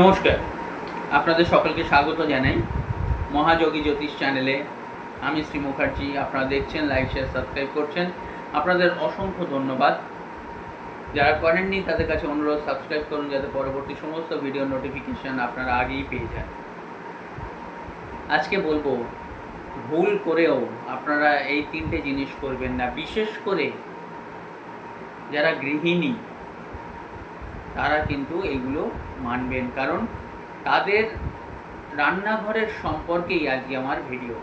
নমস্কার। আপনাদের সকলকে স্বাগত জানাই মহাযোগী জ্যোতিষ চ্যানেলে। আমি শ্রী মুখার্জি, আপনারা দেখছেন লাইক শেয়ার সাবস্ক্রাইব করছেন। আপনাদের অসংখ্য ধন্যবাদ। যারা করেননি, তাদের কাছে অনুরোধ সাবস্ক্রাইব করুন যাতে পরবর্তী সমস্ত ভিডিও নোটিফিকেশান আপনারা আগেই পেয়ে যান। আজকে বলব, ভুল করেও আপনারা এই তিনটে জিনিস করবেন না। বিশেষ করে যারা গৃহিণী তারা কিন্তু এগুলো মানবেন। কারণ তাদের রান্নাঘরের সম্পর্কেই আজকে আমার ভিডিও।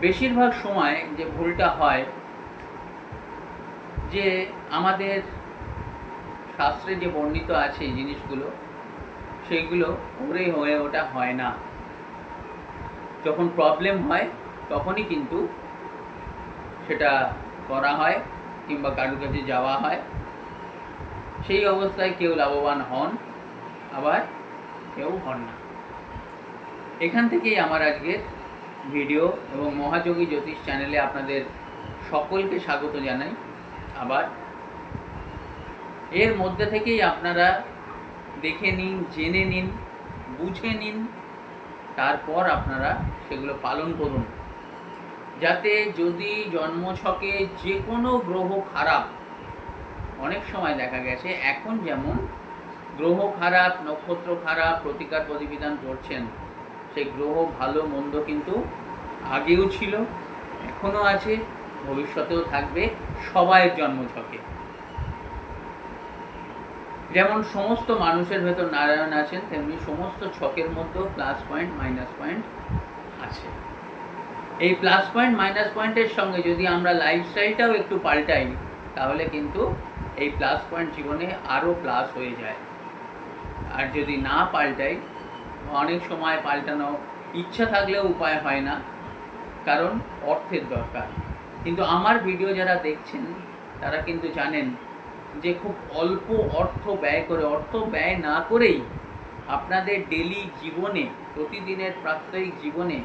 বেশিরভাগ সময় যে ভুলটা হয়, যে আমাদের শাস্ত্রে যে বর্ণিত আছে জিনিসগুলো, সেইগুলো করে হয়ে ওটা হয় না। যখন প্রবলেম হয়, তখনই কিন্তু সেটা করা হয় কিংবা কারোর কাছে যাওয়া হয়। সেই অবস্থায় কেউ লাভবান হন, আবার কেউ হন না। এখান থেকেই আমার আজকের ভিডিও এবং মহাযোগী জ্যোতিষ চ্যানেলে আপনাদের সকলকে স্বাগত জানাই। আবার এর মধ্যে থেকেই আপনারা দেখে নিন, জেনে নিন, বুঝে নিন, তারপর আপনারা সেগুলো পালন করুন। যাতে যদি জন্মছকে যে কোনো গ্রহ খারাপ অনেক সময় দেখা গেছে, এখন যেমন গ্রহ খারাপ, নক্ষত্র খারাপ, প্রতিকার প্রতিবিধান করছেন, সেই গ্রহ ভালো, মন্দ কিন্তু আগেও ছিল এখনও আছে, ভবিষ্যতেও থাকবে, সবাইয়ের জন্মছকে যেমন সমস্ত মানুষের ভেতর নারায়ণ আছেন, তেমনি সমস্ত ছকের মধ্যেও প্লাস পয়েন্ট মাইনাস পয়েন্ট আছে। এই প্লাস পয়েন্ট মাইনাস পয়েন্টের সঙ্গে যদি আমরা লাইফস্টাইলটাও একটু পাল্টাই, তাহলে কিন্তু এই প্লাস পয়েন্ট জীবনে আরও প্লাস হয়ে যায়। আর যদি না পাল্টাই, অনেক সময় পাল্টানো ইচ্ছা থাকলেও উপায় হয় না, কারণ অর্থের দরকার। কিন্তু আমার ভিডিও যারা দেখছেন, তারা কিন্তু জানেন যে খুব অল্প অর্থ ব্যয় করে, অর্থ ব্যয় না করেই আপনাদের ডেলি জীবনে, প্রতিদিনের প্রাত্যহিক জীবনে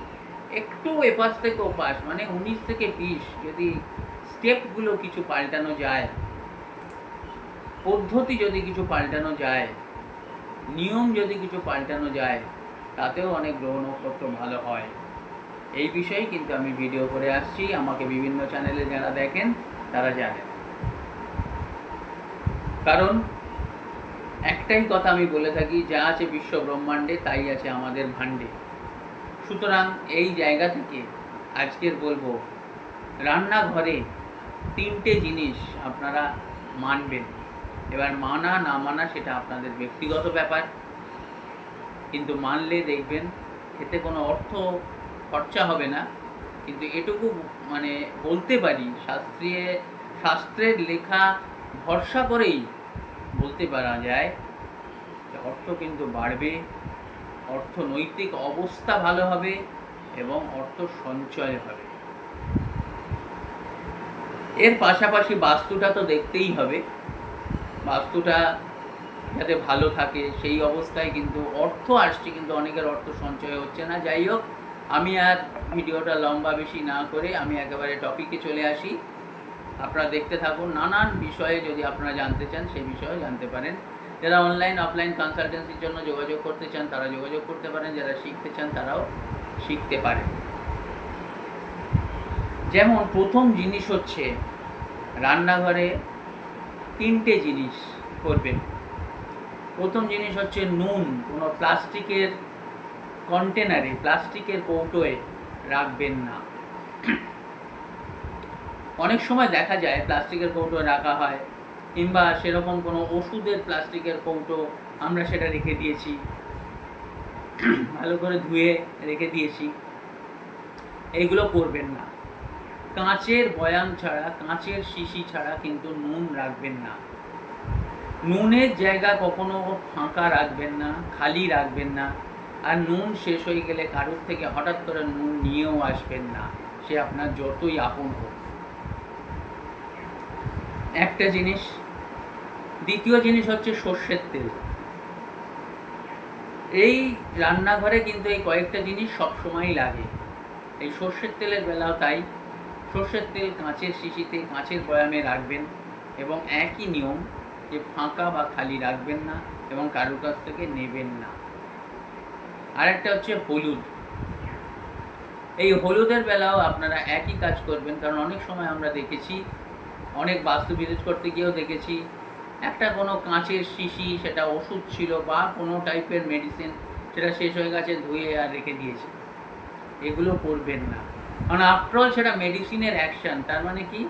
একটু এপাশ থেকে ওপাশ মানে উনিশ থেকে বিশ যদি স্টেপগুলো কিছু পাল্টানো যায় পদ্ধতি যদি কিছু পাল্টানো যায়, নিয়ম যদি কিছু পাল্টানো যায়, তাতেও অনেক গ্রহ নক্ষত্র ভালো হয়। এই বিষয়ে কিন্তু আমি ভিডিও করে আসছি। আমাকে বিভিন্ন চ্যানেলে যারা দেখেন, তারা জানেন। কারণ, একটাই কথা আমি বলে থাকি, যা আছে বিশ্ব ব্রহ্মাণ্ডে, তাই আছে আমাদের ভাণ্ডে। সুতরাং এই জায়গা থেকে আজকের বলব, রান্নাঘরে তিনটে জিনিস আপনারা মানবেন। এবার মানা, না মানা, সেটা আপনাদের ব্যক্তিগত ব্যাপার। কিন্তু মানলে দেখবেন, এতে কোনো অর্থ খরচা হবে না। কিন্তু এটুকু মানে বলতে পারি, শাস্ত্রীয়, শাস্ত্রের লেখা ভরসা করেই বলতে পারা যায় যে অর্থ কিন্তু বাড়বে, অর্থনৈতিক অবস্থা ভালো হবে এবং অর্থ সঞ্চয় হবে। এর পাশাপাশি বাস্তুটা তো দেখতেই হবে। বাস্তুটা যাতে ভালো থাকে, সেই অবস্থায় কিন্তু অর্থ আসছে, কিন্তু অনেকের অর্থ সঞ্চয় হচ্ছে না। যাই হোক, আমি আর ভিডিওটা লম্বা বেশি না করে আমি একেবারে টপিকে চলে আসি। আপনারা দেখতে থাকুন, নানান বিষয়ে যদি আপনারা জানতে চান সেই বিষয়ে জানতে পারেন। যারা অনলাইন অফলাইন কনসালটেন্সির জন্য যোগাযোগ করতে চান, তারা যোগাযোগ করতে পারেন। যারা শিখতে চান, তারাও শিখতে পারেন। যেমন প্রথম জিনিস হচ্ছে, রান্নাঘরে তিনটে জিনিস করবেন প্রথম জিনিস হচ্ছে নুন, কোনো প্লাস্টিকের কন্টেনারে, প্লাস্টিকের কৌটোয় রাখবেন না। অনেক সময় দেখা যায় প্লাস্টিকের কৌটো রাখা হয়, কিংবা সেরকম কোনো ওষুধের প্লাস্টিকের কৌটো আমরা সেটা রেখে দিয়েছি। ভালো করে ধুয়ে রেখে দিয়েছি। এইগুলো করবেন না। কাঁচের বয়াম ছাড়া, কাঁচের শিশি ছাড়া কিন্তু নুন রাখবেন না। নুনের জায়গা কখনো ফাঁকা রাখবেন না, খালি রাখবেন না। আর নুন শেষ হয়ে গেলে কারোর থেকে হঠাৎ করে নুন নিয়েও আসবেন না। সে আপনার যতই আপন হোক। একটা জিনিস, দ্বিতীয় জিনিস হচ্ছে সর্ষের তেল। এই রান্নাঘরে কিন্তু এই কয়েকটা জিনিস সব সময়ই লাগে। এই সর্ষের তেলের বেলাও তাই। সর্ষের তেল কাঁচের শিশিতে কাঁচের বয়ামে রাখবেন এবং একই নিয়ম যে ফাঁকা বা খালি রাখবেন না এবং কারোর কাছ থেকে নেবেন না। আরেকটা হচ্ছে হলুদ। এই হলুদের বেলাও আপনারা একই কাজ করবেন, কারণ অনেক সময় আমরা দেখেছি, অনেক বাস্তু ভিজিট করতে গিয়েও দেখেছি, একটা কোনো কাঁচের শিশি, সেটা ওষুধ ছিল বা কোনো টাইপের মেডিসিন সেটা শেষ হয়ে গেছে, ধুয়ে আর রেখে দিয়েছে। এগুলো করবেন না। কারণ আফটারঅল সেটা মেডিসিনের অ্যাকশন তার মানে কি?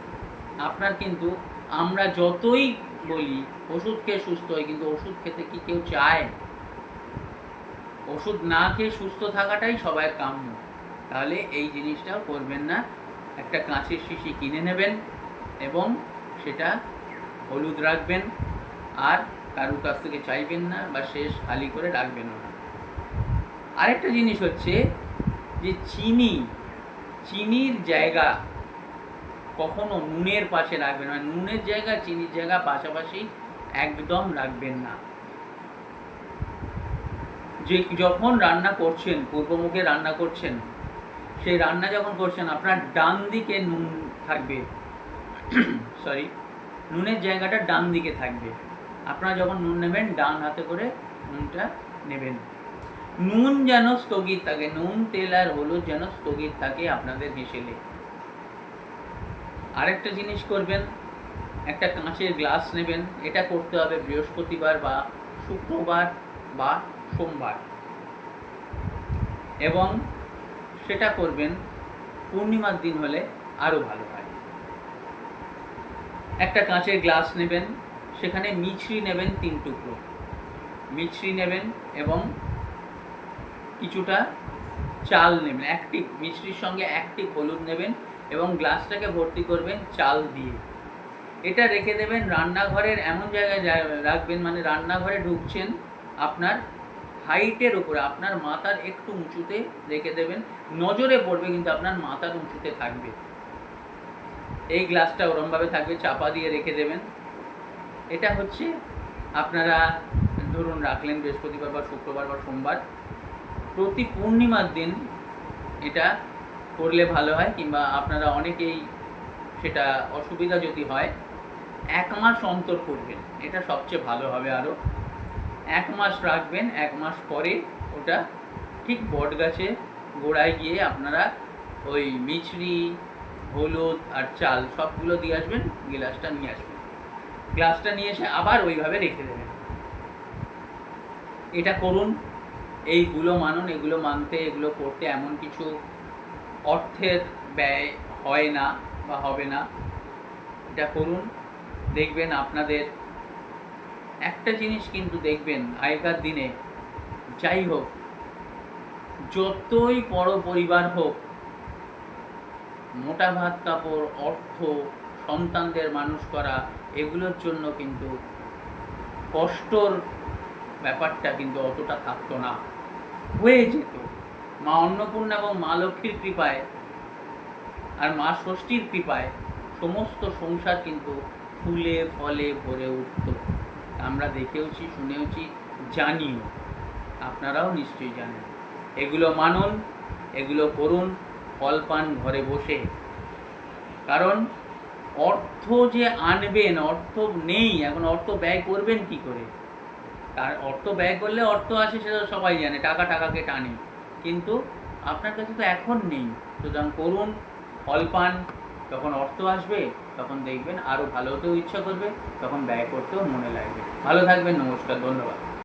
আপনার কিন্তু আমরা যতই বলি, ওষুধ খেয়ে সুস্থ হয় কিন্তু ওষুধ খেতে কি কেউ চায়? ওষুধ না খেয়ে সুস্থ থাকাটাই সবাই কাম্য। তাহলে এই জিনিসটাও করবেন না। একটা কাঁচের শিশি কিনে নেবেন এবং সেটা হলুদ রাখবেন আর কারুর কাছ থেকে চাইবেন না বা শেষ খালি করে রাখবেন না। আরেকটা জিনিস হচ্ছে যে, চিনি চিনির জায়গা কখনো নুনের পাশে রাখবেন মানে নুনের জায়গা, চিনির জায়গা পাশাপাশি একদম রাখবেন না। যে যখন রান্না করছেন পূর্বমুখে রান্না করছেন, সেই রান্না যখন করছেন, আপনার ডান দিকে নুন থাকবে। সরি নুনের জায়গাটা ডান দিকে থাকবে। আপনারা যখন নুন নেবেন, ডান হাতে করে নুনটা নেবেন। নুন যেন স্থগিত থাকে, নুন, তেল আর হলুদ যেন স্থগিত থাকে আপনাদের হেসেলে আরেকটা জিনিস করবেন, একটা কাঁচের গ্লাস নেবেন, এটা করতে হবে বৃহস্পতিবার বা শুক্রবার বা সোমবার। এবং সেটা করবেন, পূর্ণিমার দিন হলে আরও ভালো হয়। একটা কাঁচের গ্লাস নেবেন, সেখানে মিছরি নেবেন তিন টুকরো। মিছরি নেবেন এবং কিছুটা চাল নেবেন, একটি মিষ্টির সঙ্গে একটি হলুদ নেবেন এবং গ্লাসটাকে ভর্তি করবেন চাল দিয়ে। এটা রেখে দেবেন রান্নাঘরের এমন জায়গায় রাখবেন মানে রান্নাঘরে ঢুকছেন আপনার হাইটের উপরে, আপনার মাথার একটু উঁচুতে রেখে দেবেন। নজরে পড়বে কিন্তু আপনার মাথার উঁচুতে থাকবে। এই গ্লাসটা ওরমভাবে থাকবে, চাপা দিয়ে রেখে দেবেন। এটা হচ্ছে আপনারা ধরুন রাখলেন বৃহস্পতিবার বা শুক্রবার বা সোমবার প্রতি পূর্ণিমার দিন এটা করলে ভালো হয়, কিংবা আপনারা অনেকেই সেটা অসুবিধা যদি হয়, এক মাস অন্তর করবেন। এটা সবচেয়ে ভালো হবে আরও এক মাস রাখবেন, এক মাস পরে ওটা ঠিক বট গাছে গোড়ায় গিয়ে আপনারা ওই মিছরি, হলুদ আর চাল সবগুলো দিয়ে আসবেন, গ্লাসটা নিয়ে আসবেন। গ্লাসটা নিয়ে এসে আবার ওইভাবে রেখে দেবেন। এটা করুন এইগুলো মানুন, এগুলো মানতে, এগুলো করতে এমন কিছু অর্থের ব্যয় হয় না বা হবে না। এটা করুন, দেখবেন আপনাদের একটা জিনিস কিন্তু দেখবেন আগেকার দিনে। যাই হোক, যতই বড় পরিবার হোক, মোটা ভাত কাপড়, অর্থ, সন্তানদের মানুষ করা, এগুলোর জন্য কিন্তু কষ্টর ব্যাপারটা কিন্তু অতটা থাকতো না। হয়ে যেত। মা অন্নপূর্ণা এবং মা লক্ষ্মীর কৃপায় আর মা ষষ্ঠীর কৃপায় সমস্ত সংসার কিন্তু ফুলে ফলে ভরে উঠত। আমরা দেখেওছি, শুনেওছি, জানিও। আপনারাও নিশ্চয়ই জানেন। এগুলো মানুন, এগুলো করুন, ফল পান ঘরে বসে। কারণ অর্থ যে আনবেন, অর্থ নেই, এখন অর্থ ব্যয় করবেন কি করে? তার অর্থ ব্যয় করলে অর্থ আসে সেটা সবাই জানে, টাকা টাকাকে টানে। কিন্তু আপনার কাছে তো এখন নেই। সুতরাং করুন, ফল পান, যখন অর্থ আসবে, তখন দেখবেন আরও ভালো হতেও ইচ্ছা করবে, তখন ব্যয় করতেও মনে লাগবে। ভালো থাকবেন, নমস্কার, ধন্যবাদ।